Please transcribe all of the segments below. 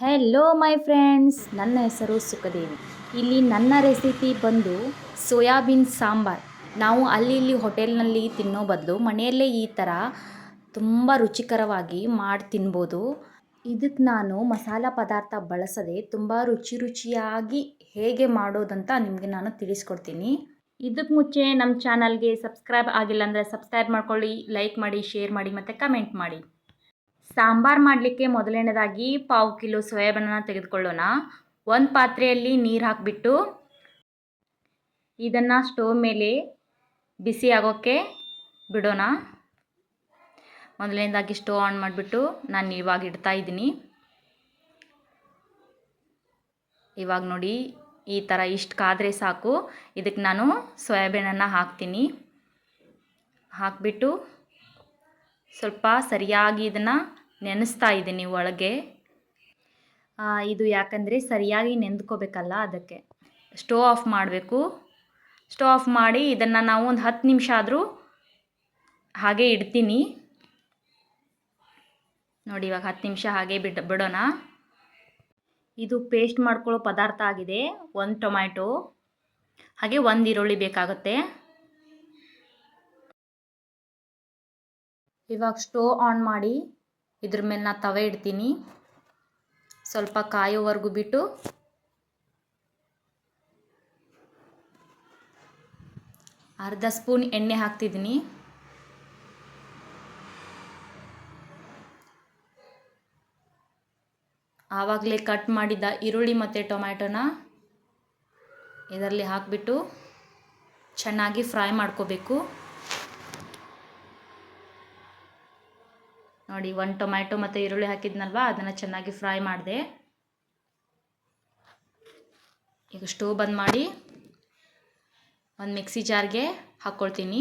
Hello my friends ನನ್ನ ಹೆಸರು ಸುಖದೇವಿ. ಇಲ್ಲಿ ನನ್ನ ರೆಸಿಪಿ ಬಂದು ಸೋಯಾಬೀನ್ ಸಾಂಬಾರ್. ನಾವು ಅಲ್ಲಿ ಇಲ್ಲಿ ಹೋಟೆಲ್ನಲ್ಲಿ ತಿನ್ನೋ ಬದಲು ಮನೆಯಲ್ಲೇ ಈ ಥರ ತುಂಬ ರುಚಿಕರವಾಗಿ ಮಾಡಿ ತಿನ್ಬೋದು. ಇದಕ್ಕೆ ನಾನು ಮಸಾಲ ಪದಾರ್ಥ ಬಳಸದೆ ತುಂಬ ರುಚಿ ರುಚಿಯಾಗಿ ಹೇಗೆ ಮಾಡೋದಂತ ನಿಮಗೆ ನಾನು ತಿಳಿಸ್ಕೊಡ್ತೀನಿ. ಇದಕ್ಕೆ ಮುಂಚೆ ನಮ್ಮ ಚಾನಲ್ಗೆ ಸಬ್ಸ್ಕ್ರೈಬ್ ಆಗಿಲ್ಲ ಅಂದರೆ ಸಬ್ಸ್ಕ್ರೈಬ್ ಮಾಡ್ಕೊಳ್ಳಿ, ಲೈಕ್ ಮಾಡಿ, ಶೇರ್ ಮಾಡಿ ಮತ್ತು ಕಮೆಂಟ್ ಮಾಡಿ. ಸಾಂಬಾರು ಮಾಡಲಿಕ್ಕೆ ಮೊದಲನೇದಾಗಿ ಪಾವು ಕಿಲೋ ಸೋಯಾಬೀನನ್ನು ತೆಗೆದುಕೊಳ್ಳೋಣ. ಒಂದು ಪಾತ್ರೆಯಲ್ಲಿ ನೀರು ಹಾಕಿಬಿಟ್ಟು ಇದನ್ನು ಸ್ಟೋವ್ ಮೇಲೆ ಬಿಸಿ ಆಗೋಕ್ಕೆ ಬಿಡೋಣ. ಮೊದಲನೇದಾಗಿ ಸ್ಟೋವ್ ಆನ್ ಮಾಡಿಬಿಟ್ಟು ನಾನು ಇವಾಗ ಇಡ್ತಾ ಇದ್ದೀನಿ. ಇವಾಗ ನೋಡಿ ಈ ಥರ ಇಷ್ಟು ಕಾದರೆ ಸಾಕು. ಇದಕ್ಕೆ ನಾನು ಸೋಯಾಬೀನನ್ನು ಹಾಕ್ತೀನಿ. ಹಾಕಿಬಿಟ್ಟು ಸ್ವಲ್ಪ ಸರಿಯಾಗಿ ಇದನ್ನು ನೆನೆಸ್ತಾ ಇದ್ದೀನಿ ಒಳಗೆ. ಇದು ಯಾಕಂದರೆ ಸರಿಯಾಗಿ ನೆಂದ್ಕೋಬೇಕಲ್ಲ ಅದಕ್ಕೆ. ಸ್ಟೋವ್ ಆಫ್ ಮಾಡಬೇಕು. ಸ್ಟೋವ್ ಆಫ್ ಮಾಡಿ ಇದನ್ನು ನಾವು ಒಂದು ಹತ್ತು ನಿಮಿಷ ಆದರೂ ಹಾಗೆ ಇಡ್ತೀನಿ. ನೋಡಿ, ಇವಾಗ ಹತ್ತು ನಿಮಿಷ ಹಾಗೆ ಬಿಡ್, ಬಿಡೋಣ. ಇದು ಪೇಸ್ಟ್ ಮಾಡ್ಕೊಳ್ಳೋ ಪದಾರ್ಥ ಆಗಿದೆ. ಒಂದು ಟೊಮ್ಯಾಟೊ, ಹಾಗೆ ಒಂದು ಈರುಳ್ಳಿ ಬೇಕಾಗುತ್ತೆ. ಇವಾಗ ಸ್ಟೋವ್ ಆನ್ ಮಾಡಿ ಇದ್ರ ಮೇಲೆ ನಾ ತವೆ ಇಡ್ತೀನಿ. ಸ್ವಲ್ಪ ಕಾಯೋವರೆಗೂ ಬಿಟ್ಟು ಅರ್ಧ ಸ್ಪೂನ್ ಎಣ್ಣೆ ಹಾಕ್ತಿದ್ದೀನಿ. ಆವಾಗಲೇ ಕಟ್ ಮಾಡಿದ ಈರುಳ್ಳಿ ಮತ್ತು ಟೊಮ್ಯಾಟೊನ ಇದರಲ್ಲಿ ಹಾಕಿಬಿಟ್ಟು ಚೆನ್ನಾಗಿ ಫ್ರೈ ಮಾಡ್ಕೋಬೇಕು. ನೋಡಿ ಒಂದು ಟೊಮ್ಯಾಟೊ ಮತ್ತು ಈರುಳ್ಳಿ ಹಾಕಿದ್ನಲ್ವ? ಅದನ್ನು ಚೆನ್ನಾಗಿ ಫ್ರೈ ಮಾಡಿದೆ. ಈಗ ಸ್ಟೋವ್ ಬಂದ್ ಮಾಡಿ ಒಂದು ಮಿಕ್ಸಿ ಜಾರ್ಗೆ ಹಾಕ್ಕೊಳ್ತೀನಿ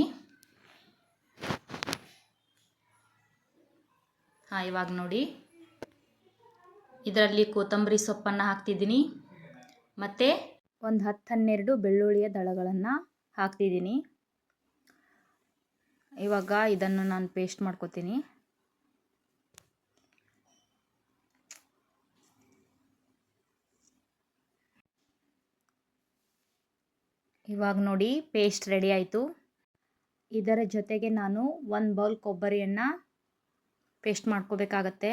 ಹಾಂ, ಇವಾಗ ನೋಡಿ. ಇದರಲ್ಲಿ ಕೊತ್ತಂಬರಿ ಸೊಪ್ಪನ್ನು ಹಾಕ್ತಿದ್ದೀನಿ. ಮತ್ತು ಒಂದು ಹತ್ತು ಹನ್ನೆರಡು ಬೆಳ್ಳುಳ್ಳಿಯ ದಳಗಳನ್ನು ಹಾಕ್ತಿದ್ದೀನಿ. ಇವಾಗ ಇದನ್ನು ನಾನು ಪೇಸ್ಟ್ ಮಾಡ್ಕೊತೀನಿ. ಇವಾಗ ನೋಡಿ ಪೇಸ್ಟ್ ರೆಡಿ ಆಯಿತು. ಇದರ ಜೊತೆಗೆ ನಾನು ಒಂದು ಬೌಲ್ ಕೊಬ್ಬರಿಯನ್ನು ಪೇಸ್ಟ್ ಮಾಡ್ಕೋಬೇಕಾಗತ್ತೆ.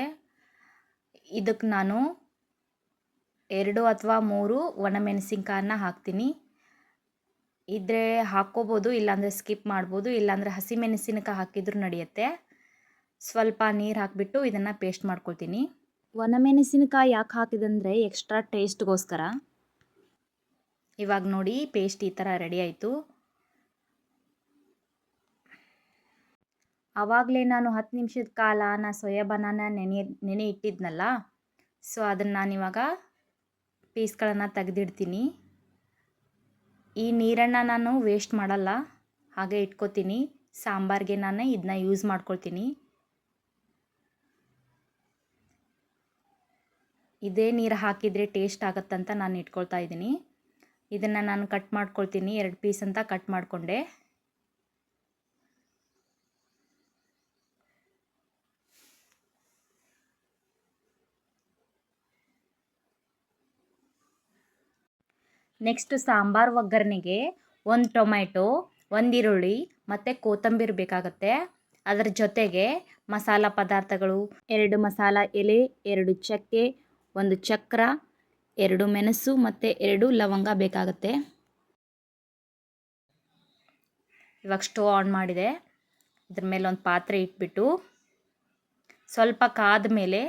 ಇದಕ್ಕೆ ನಾನು ಎರಡು ಅಥವಾ ಮೂರು ಒಣಮೆಣಸಿನ್ಕಾಯನ್ನ ಹಾಕ್ತೀನಿ. ಇದ್ರೆ ಹಾಕ್ಕೋಬೋದು, ಇಲ್ಲಾಂದರೆ ಸ್ಕಿಪ್ ಮಾಡ್ಬೋದು, ಇಲ್ಲಾಂದರೆ ಹಸಿಮೆಣಸಿನಕಾಯಿ ಹಾಕಿದ್ರೂ ನಡೆಯುತ್ತೆ. ಸ್ವಲ್ಪ ನೀರು ಹಾಕಿಬಿಟ್ಟು ಇದನ್ನು ಪೇಸ್ಟ್ ಮಾಡ್ಕೊಳ್ತೀನಿ. ಒಣಮೆಣಸಿನಕಾಯಿ ಯಾಕೆ ಹಾಕಿದಂದರೆ ಎಕ್ಸ್ಟ್ರಾ ಟೇಸ್ಟ್ಗೋಸ್ಕರ ಇವಾಗ ನೋಡಿ ಪೇಸ್ಟ್ ಈ ಥರ ರೆಡಿ ಆಯಿತು. ಆವಾಗಲೇ ನಾನು ಹತ್ತು ನಿಮಿಷದ ಕಾಲ ನಾ ಸೋಯಾಬನಾನ ನೆನೆ ನೆನೆ ಇಟ್ಟಿದ್ನಲ್ಲ ಸೊ ಅದನ್ನು ನಾನಿವಾಗ ಪೀಸ್ಗಳನ್ನು ತೆಗೆದಿಡ್ತೀನಿ. ಈ ನೀರನ್ನು ನಾನು ವೇಸ್ಟ್ ಮಾಡಲ್ಲ, ಹಾಗೆ ಇಟ್ಕೋತೀನಿ. ಸಾಂಬಾರಿಗೆ ನಾನು ಇದನ್ನ ಯೂಸ್ ಮಾಡ್ಕೊಳ್ತೀನಿ. ಇದೇ ನೀರು ಹಾಕಿದರೆ ಟೇಸ್ಟ್ ಆಗುತ್ತಂತ ನಾನು ಇಟ್ಕೊಳ್ತಾ ಇದ್ದೀನಿ. ಇದನ್ನು ನಾನು ಕಟ್ ಮಾಡ್ಕೊಳ್ತೀನಿ, ಎರಡು ಪೀಸ್ ಅಂತ ಕಟ್ ಮಾಡಿಕೊಂಡೆ. ನೆಕ್ಸ್ಟ್ ಸಾಂಬಾರು ಒಗ್ಗರಣೆಗೆ ಒಂದು ಟೊಮ್ಯಾಟೊ, ಒಂದು ಈರುಳ್ಳಿ ಮತ್ತು ಕೊತ್ತಂಬರಿ ಬೇಕಾಗುತ್ತೆ. ಅದರ ಜೊತೆಗೆ ಮಸಾಲ ಪದಾರ್ಥಗಳು, ಎರಡು ಮಸಾಲ ಎಲೆ, ಎರಡು ಚಕ್ಕೆ, ಒಂದು ಚಕ್ರ ಎರಡು ಮೆಣಸು ಮತ್ತು ಎರಡು ಲವಂಗ ಬೇಕಾಗುತ್ತೆ. ಇವಾಗ ಸ್ಟೋವ್ ಆನ್ ಮಾಡಿದೆ. ಇದ್ರ ಮೇಲೆ ಒಂದು ಪಾತ್ರೆ ಇಟ್ಬಿಟ್ಟು ಸ್ವಲ್ಪ ಕಾದ ಮೇಲೆ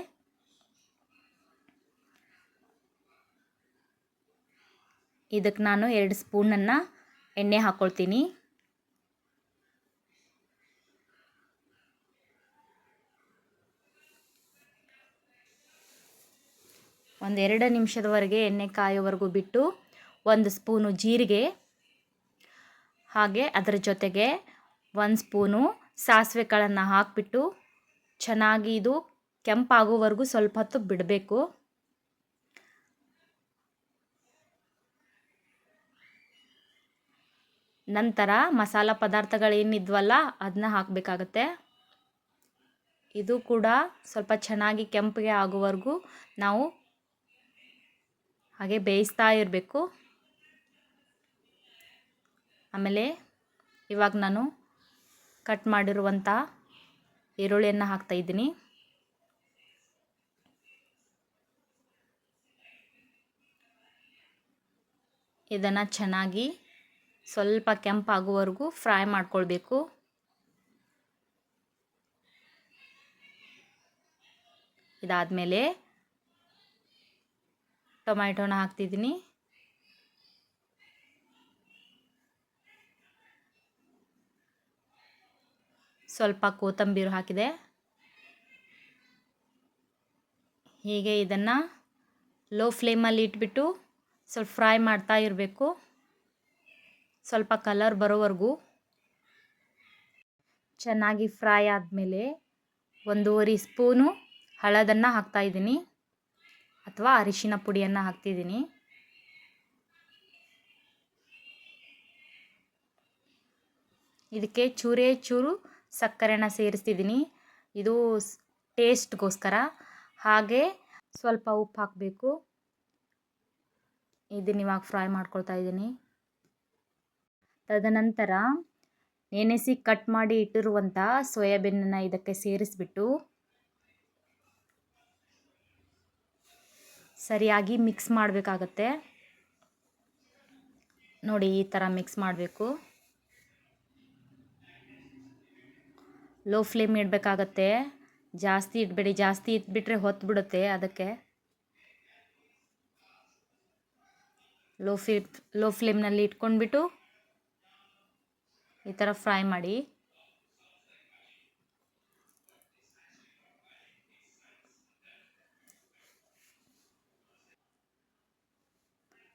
ಇದಕ್ಕೆ ನಾನು ಎರಡು ಸ್ಪೂನನ್ನು ಎಣ್ಣೆ ಹಾಕ್ಕೊಳ್ತೀನಿ ಒಂದೆರಡು ನಿಮಿಷದವರೆಗೆ ಎಣ್ಣೆ ಕಾಯೋವರೆಗೂ ಬಿಟ್ಟು ಒಂದು ಸ್ಪೂನು ಜೀರಿಗೆ, ಹಾಗೆ ಅದರ ಜೊತೆಗೆ ಒಂದು ಸ್ಪೂನು ಸಾಸಿವೆ ಕಾಳನ್ನು ಹಾಕಿಬಿಟ್ಟು ಚೆನ್ನಾಗಿ ಇದು ಕೆಂಪಾಗೋವರೆಗೂ ಸ್ವಲ್ಪ ಹೊತ್ತು ಬಿಡಬೇಕು. ನಂತರ ಮಸಾಲ ಪದಾರ್ಥಗಳೇನಿದ್ವಲ್ಲ ಅದನ್ನ ಹಾಕಬೇಕಾಗತ್ತೆ. ಇದು ಕೂಡ ಸ್ವಲ್ಪ ಚೆನ್ನಾಗಿ ಕೆಂಪಗೆ ಆಗುವವರೆಗೂ ನಾವು ಹಾಗೆ ಬೇಯಿಸ್ತಾ ಇರಬೇಕು. ಆಮೇಲೆ ಇವಾಗ ನಾನು ಕಟ್ ಮಾಡಿರುವಂಥ ಈರುಳ್ಳಿಯನ್ನು ಹಾಕ್ತಾಯಿದ್ದೀನಿ ಇದನ್ನು ಚೆನ್ನಾಗಿ ಸ್ವಲ್ಪ ಕೆಂಪಾಗುವವರೆಗೂ ಫ್ರೈ ಮಾಡ್ಕೊಳ್ಬೇಕು. ಇದಾದಮೇಲೆ ಟೊಮ್ಯಾಟೊನ ಹಾಕ್ತಿದ್ದೀನಿ. ಸ್ವಲ್ಪ ಕೊತ್ತಂಬರಿ ಹಾಕಿದೆ. ಹೀಗೆ ಇದನ್ನು ಲೋ ಫ್ಲೇಮಲ್ಲಿ ಇಟ್ಬಿಟ್ಟು ಸ್ವಲ್ಪ ಫ್ರೈ ಮಾಡ್ತಾ ಇರಬೇಕು. ಸ್ವಲ್ಪ ಕಲರ್ ಬರೋವರೆಗೂ. ಚೆನ್ನಾಗಿ ಫ್ರೈ ಆದಮೇಲೆ ಒಂದೂವರೆ ಸ್ಪೂನು ಹಳದನ್ನು ಹಾಕ್ತಾಯಿದ್ದೀನಿ ಅಥವಾ ಅರಿಶಿನ ಪುಡಿಯನ್ನು ಹಾಕ್ತಿದ್ದೀನಿ. ಇದಕ್ಕೆ ಚೂರೇ ಚೂರು ಸಕ್ಕರೆನ ಸೇರಿಸ್ತಿದ್ದೀನಿ. ಇದು ಟೇಸ್ಟ್ಗೋಸ್ಕರ. ಹಾಗೆ ಸ್ವಲ್ಪ ಉಪ್ಪು ಹಾಕಬೇಕು. ಇದನ್ನ ಇವಾಗ ಫ್ರೈ ಮಾಡ್ಕೊಳ್ತಾ ಇದ್ದೀನಿ. ತದನಂತರ ನೆನೆಸಿ ಕಟ್ ಮಾಡಿ ಇಟ್ಟಿರುವಂಥ ಸೋಯಾಬೀನನ್ನು ಇದಕ್ಕೆ ಸೇರಿಸ್ಬಿಟ್ಟು ಸರಿಯಾಗಿ ಮಿಕ್ಸ್ ಮಾಡಬೇಕಾಗತ್ತೆ. ನೋಡಿ ಈ ಥರ ಮಿಕ್ಸ್ ಮಾಡಬೇಕು. ಲೋ ಫ್ಲೇಮ್ ಇಡಬೇಕಾಗತ್ತೆ. ಜಾಸ್ತಿ ಇಡಬೇಡಿ, ಜಾಸ್ತಿ ಇಟ್ಬಿಟ್ರೆ ಹೊತ್ತು ಬಿಡುತ್ತೆ ಅದಕ್ಕೆ ಲೋ ಫ್ಲೇ ಲೋ ಫ್ಲೇಮ್ನಲ್ಲಿ ಇಟ್ಕೊಂಡ್ಬಿಟ್ಟು ಈ ಥರ ಫ್ರೈ ಮಾಡಿ.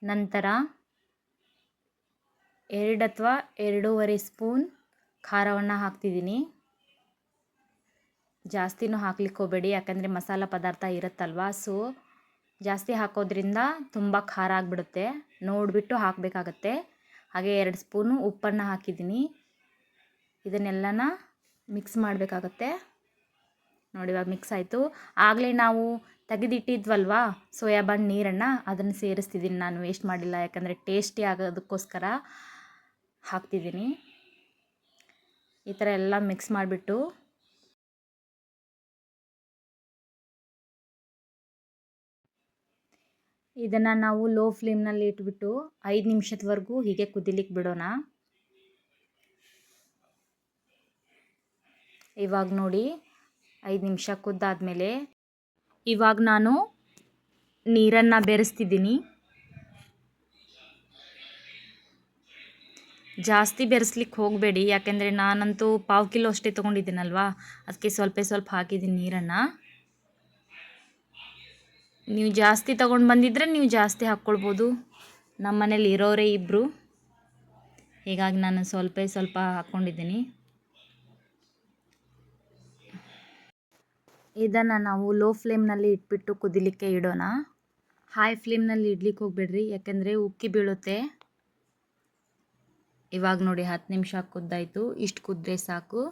ನಂತರ ಎರಡು ಅಥವಾ ಎರಡೂವರೆ ಸ್ಪೂನ್ ಖಾರವನ್ನು ಹಾಕ್ತಿದ್ದೀನಿ. ಜಾಸ್ತಿನೂ ಹಾಕ್ಲಿಕ್ಕೆ ಹೋಗಬೇಡಿ, ಯಾಕಂದರೆ ಮಸಾಲ ಪದಾರ್ಥ ಇರುತ್ತಲ್ವ ಸೊ ಜಾಸ್ತಿ ಹಾಕೋದ್ರಿಂದ ತುಂಬ ಖಾರ ಆಗಿಬಿಡುತ್ತೆ. ನೋಡಿಬಿಟ್ಟು ಹಾಕಬೇಕಾಗತ್ತೆ. ಹಾಗೆ ಎರಡು ಸ್ಪೂನು ಉಪ್ಪನ್ನು ಹಾಕಿದ್ದೀನಿ. ಇದನ್ನೆಲ್ಲನ ಮಿಕ್ಸ್ ಮಾಡಬೇಕಾಗತ್ತೆ. ನೋಡಿ, ಇವಾಗ ಮಿಕ್ಸ್ ಆಯಿತು. ಆಗಲೇ ನಾವು ತೆಗೆದಿಟ್ಟಿದ್ವಲ್ವಾ? ಸೋಯಾಬಾನ್ ನೀರನ್ನು ಅದನ್ನು ಸೇರಿಸ್ತಿದ್ದೀನಿ ನಾನು ವೇಸ್ಟ್ ಮಾಡಿಲ್ಲ. ಯಾಕಂದರೆ ಟೇಸ್ಟಿ ಆಗೋದಕ್ಕೋಸ್ಕರ ಹಾಕ್ತಿದ್ದೀನಿ ಈ ಥರ ಎಲ್ಲ ಮಿಕ್ಸ್ ಮಾಡಿಬಿಟ್ಟು ಇದನ್ನು ನಾವು ಲೋ ಫ್ಲೇಮ್ನಲ್ಲಿ ಇಟ್ಬಿಟ್ಟು ಐದು ನಿಮಿಷದವರೆಗೂ ಹೀಗೆ ಕುದಿಲಿಕ್ಕೆ ಬಿಡೋಣ. ಇವಾಗ ನೋಡಿ, ಐದು ನಿಮಿಷ ಕುದ್ದಾದಮೇಲೆ ಇವಾಗ ನಾನು ನೀರನ್ನು ಬೆರೆಸ್ತಿದ್ದೀನಿ. ಜಾಸ್ತಿ ಬೆರೆಸ್ಲಿಕ್ಕೆ ಹೋಗಬೇಡಿ, ಯಾಕೆಂದರೆ ನಾನಂತೂ ಪಾವು ಕಿಲೋ ಅಷ್ಟೇ ತೊಗೊಂಡಿದ್ದೀನಲ್ವಾ? ಅದಕ್ಕೆ ಸ್ವಲ್ಪ ಸ್ವಲ್ಪ ಹಾಕಿದ್ದೀನಿ ನೀರನ್ನು. ನೀವು ಜಾಸ್ತಿ ತೊಗೊಂಡು ಬಂದಿದ್ದರೆ ನೀವು ಜಾಸ್ತಿ ಹಾಕ್ಕೊಳ್ಬೋದು. ನಮ್ಮ ಮನೇಲಿ ಇರೋರೇ ಇಬ್ಬರು ಹೀಗಾಗಿ ನಾನು ಸ್ವಲ್ಪ ಸ್ವಲ್ಪ ಹಾಕ್ಕೊಂಡಿದ್ದೀನಿ. ಇದನ್ನು ನಾವು ಲೋ ಫ್ಲೇಮ್ನಲ್ಲಿ ಇಟ್ಬಿಟ್ಟು ಕುದಿಲಿಕ್ಕೆ ಇಡೋಣ. ಹೈ ಫ್ಲೇಮ್ನಲ್ಲಿ ಇಡ್ಲಿಕ್ಕೆ ಹೋಗ್ಬೇಡ್ರಿ, ಯಾಕೆಂದರೆ ಉಕ್ಕಿ ಬೀಳುತ್ತೆ. ಇವಾಗ ನೋಡಿ ಹತ್ತು ನಿಮಿಷ ಕುದ್ದಾಯಿತು, ಇಷ್ಟು ಕುದ್ರೆ ಸಾಕು.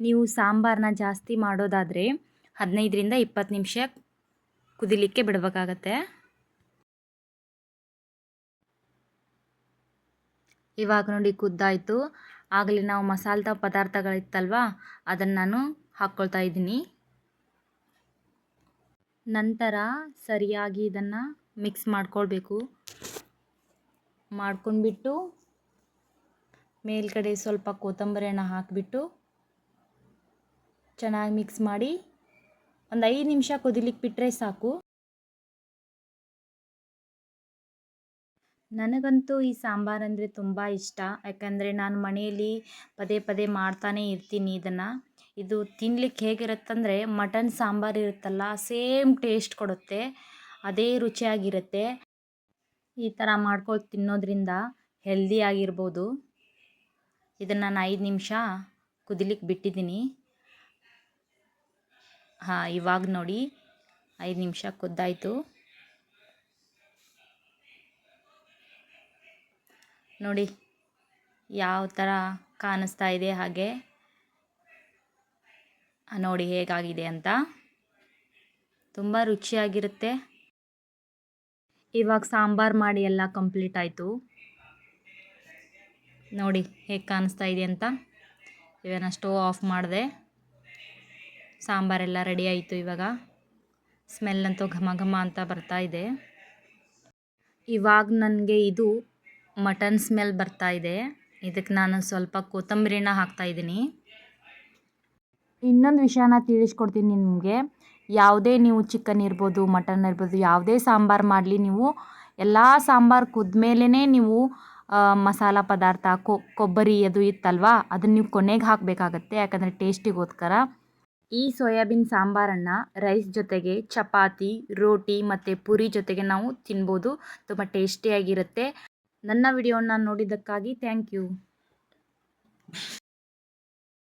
ನೀವು ಸಾಂಬಾರನ್ನ ಜಾಸ್ತಿ ಮಾಡೋದಾದರೆ ಹದಿನೈದರಿಂದ ಇಪ್ಪತ್ತು ನಿಮಿಷ ಕುದಿಲಿಕ್ಕೆ ಬಿಡಬೇಕಾಗತ್ತೆ. ಇವಾಗ ನೋಡಿ ಕುದ್ದಾಯಿತು. ಆಗಲಿ ನಾವು ಮಸಾಲೆ ಪದಾರ್ಥಗಳಿತ್ತಲ್ವ, ಅದನ್ನು ನಾನು ಹಾಕ್ಕೊಳ್ತಾ ಇದ್ದೀನಿ. ನಂತರ ಸರಿಯಾಗಿ ಇದನ್ನು ಮಿಕ್ಸ್ ಮಾಡ್ಕೊಳ್ಬೇಕು. ಮಾಡ್ಕೊಂಡ್ಬಿಟ್ಟು ಮೇಲ್ಗಡೆ ಸ್ವಲ್ಪ ಕೊತ್ತಂಬರಿಯನ್ನು ಹಾಕಿಬಿಟ್ಟು ಚೆನ್ನಾಗಿ ಮಿಕ್ಸ್ ಮಾಡಿ ಒಂದು ಐದು ನಿಮಿಷ ಕುದಿಲಿಕ್ಕೆ ಬಿಟ್ಟರೆ ಸಾಕು. ನನಗಂತೂ ಈ ಸಾಂಬಾರು ಅಂದರೆ ತುಂಬ ಇಷ್ಟ. ಯಾಕಂದರೆ ನಾನು ಮನೆಯಲ್ಲಿ ಪದೇ ಪದೇ ಮಾಡ್ತಾನೇ ಇರ್ತೀನಿ ಇದನ್ನು. ಇದು ತಿನ್ಲಿಕ್ಕೆ ಹೇಗಿರುತ್ತಂದರೆ ಮಟನ್ ಸಾಂಬಾರು ಇರುತ್ತಲ್ಲ, ಸೇಮ್ ಟೇಸ್ಟ್ ಕೊಡುತ್ತೆ, ಅದೇ ರುಚಿಯಾಗಿರುತ್ತೆ. ಈ ಥರ ಮಾಡ್ಕೊಂಡು ತಿನ್ನೋದ್ರಿಂದ ಹೆಲ್ದಿ ಆಗಿರ್ಬೋದು. ಇದನ್ನು ನಾನು ಐದು ನಿಮಿಷ ಕುದಿಲಿಕ್ಕೆ ಬಿಟ್ಟಿದ್ದೀನಿ. ಹಾಂ, ಇವಾಗ ನೋಡಿ, ಐದು ನಿಮಿಷ ಕುದ್ದಾಯಿತು. ನೋಡಿ, ಯಾವ ಥರ ಕಾಣಿಸ್ತಾ ಇದೆ ಹಾಗೆ. ನೋಡಿ ಹೇಗಾಗಿದೆ ಅಂತ. ತುಂಬ ರುಚಿಯಾಗಿರುತ್ತೆ. ಇವಾಗ ಸಾಂಬಾರು ಮಾಡಿ ಎಲ್ಲ ಕಂಪ್ಲೀಟ್ ಆಯಿತು. ನೋಡಿ ಹೇಗೆ ಕಾಣಿಸ್ತಾ ಇದೆ ಅಂತ. ಇವಾಗ ಸ್ಟೋವ್ ಆಫ್ ಮಾಡಿದೆ. ಸಾಂಬಾರೆಲ್ಲ ರೆಡಿ ಆಯಿತು ಇವಾಗ. ಸ್ಮೆಲ್ ಅಂತೂ ಘಮ ಘಮ ಅಂತ ಬರ್ತಾ ಇದೆ. ಇವಾಗ ನನಗೆ ಇದು ಮಟನ್ ಸ್ಮೆಲ್ ಬರ್ತಾ ಇದೆ. ಇದಕ್ಕೆ ನಾನು ಸ್ವಲ್ಪ ಕೊತ್ತಂಬರಿನ ಹಾಕ್ತಾ ಇದ್ದೀನಿ. ಇನ್ನೊಂದು ವಿಷಯನ ತಿಳಿಸ್ಕೊಡ್ತೀನಿ ನಿಮಗೆ. ಯಾವುದೇ ನೀವು ಚಿಕನ್ ಇರ್ಬೋದು ಮಟನ್ ಇರ್ಬೋದು, ಯಾವುದೇ ಸಾಂಬಾರು ಮಾಡಲಿ ನೀವು ಎಲ್ಲ ಸಾಂಬಾರು ಕುದ್ಮೇಲೇ ನೀವು ಮಸಾಲ ಪದಾರ್ಥ ಕೊಬ್ಬರಿ ಅದು ಇತ್ತಲ್ವಾ? ಅದನ್ನು ನೀವು ಕೊನೆಗೆ ಹಾಕಬೇಕಾಗತ್ತೆ, ಯಾಕಂದರೆ ಟೇಸ್ಟಿಗೋಸ್ಕರ. ಈ ಸೋಯಾಬೀನ್ ಸಾಂಬಾರನ್ನು ರೈಸ್ ಜೊತೆಗೆ ಚಪಾತಿ, ರೋಟಿ ಮತ್ತು ಪೂರಿ ಜೊತೆಗೆ ನಾವು ತಿನ್ಬೋದು. ತುಂಬ ಟೇಸ್ಟಿಯಾಗಿರುತ್ತೆ. ನನ್ನ ವಿಡಿಯೋನ ನೋಡಿದ್ದಕ್ಕಾಗಿ ಥ್ಯಾಂಕ್ ಯು